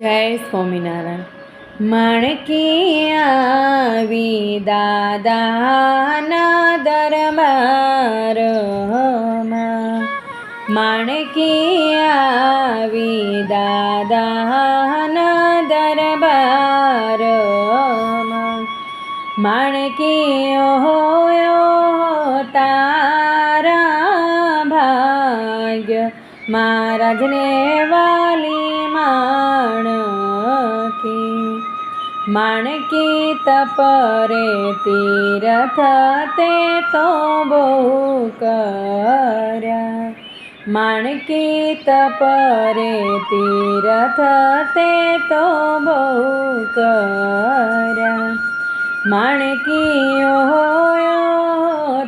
જય સ્વામિનારાયણ. માણકી આવી દાદાના દરબારમાં વિદાદાના આવી દાદાના દરબારમાં તારા ભાગ્ય મહારાજને વાલી માણકી માણકી તપરે તીરથ તે તો બહુ કર્યા. માણકી તપરે તીરથ તે તો બહુ કર્યા. માણકીઓ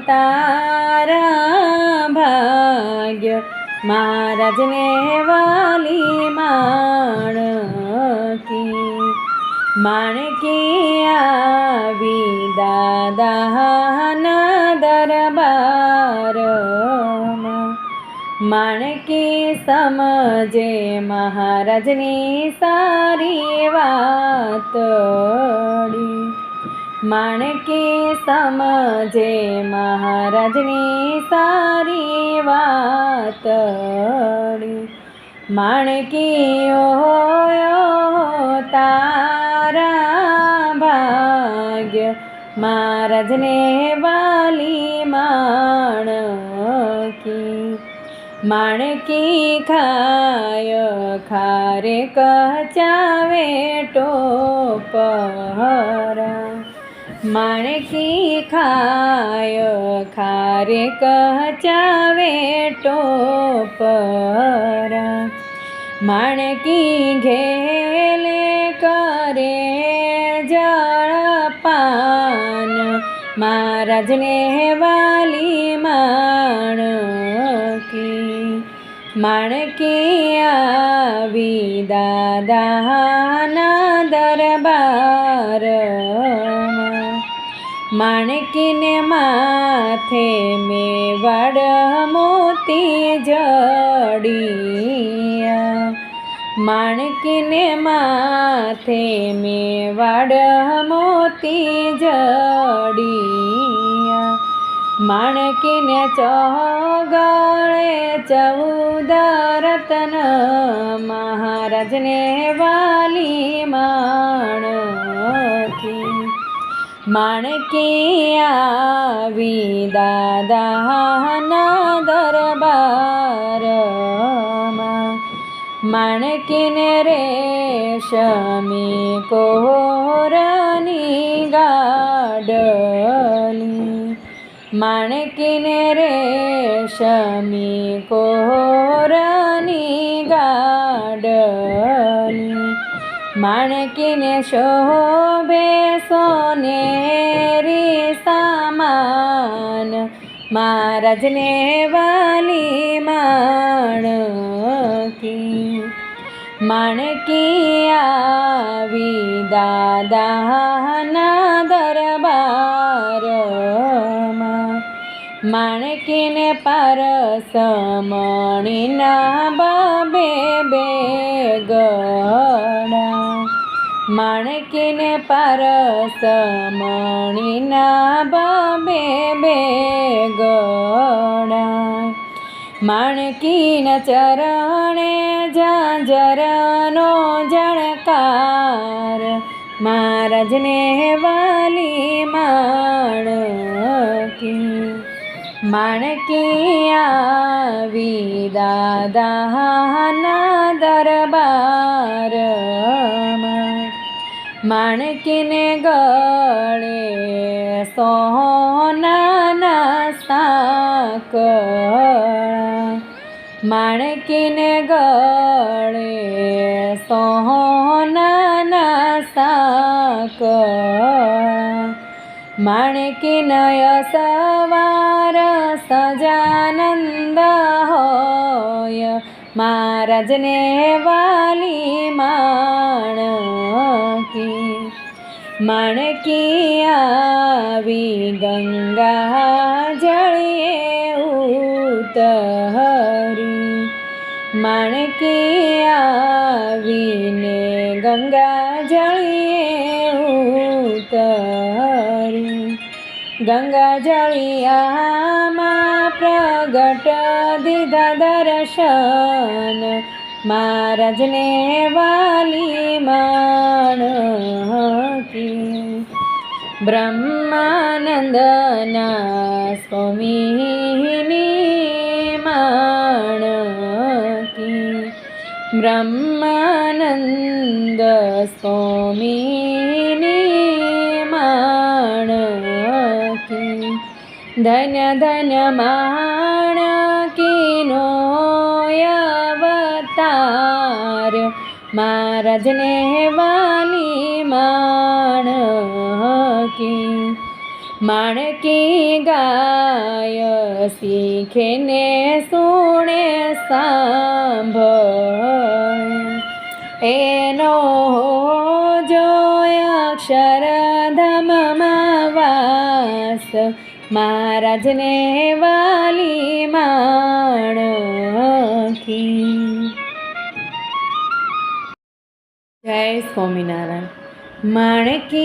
તારા ભાગ્ય, મહારાજને વાલી માણકી માણકી આવી દાદાના દરબાર માણકી સમજે મહારાજની સારી વાત માણકી સમજે મહારાજની સારી વાત માણકી હોય તારા ભાગ્ય મહારાજને વાલી માણકી. માણકી ખાય, ખારે કચાવે ટોપરા માણકી ખાય, ખારે કચાવે ટોપરા માણકી ઘેલે કરે જળપાન, મહારાજને વાલી માણકી. માણકી આવી દાદાના દરબાર માણકીને માથે મેવાડ મોતી જડિયા માણકીને માથે મેવાડ મોતી જડિયા. માણકીને ચોગળે ચૌદ રતન મહારાજને વાલી માણકી. માણકી આવી દાદાના દરબારમાં మణకిన రేషమి కోరని గాడలి మణకిన రేషమి కోరని గాడలి మణకిన శోభే సోనేరి సమాన મહારાજને વાલી માણકી માણકી આવી દાદાના દરબારમાં. માણકીને પરસમણીના બાબે બે ગણા માણકીને પરસમણીના બાબે બે ગણા માણકીના ચરણે જાજરનો જણકાર. મહારાજને વાલી માણકી. માણકી આવી દાદાના દરબારમાં. માણકીને ગળે સોનાના સાક માણકીને ગળે સોનાના સાક માણકીનય સવાર સજાનંદ મહારાજને વાલી માણકી માણકી આવી ગંગા જળીએ ઉતરી માણકી આવીને ગંગા જળીએ ઉતરી ગંગા જળિયામાં પ્રગટ દીધા દર્શન. મહારાજને વાલી માણકી બ્રહ્માનંદના સ્વામીની માણકી બ્રહ્માનંદ સ્વામીની ધન્ય ધન્ય માણકીનો અવતાર. મહારાજને વાની માણકી માણકી ગાય શીખે ને સુણે સાંભ એનો મહારાજને વાલી માણકી. જય સ્વામિનારાયણ. માણકી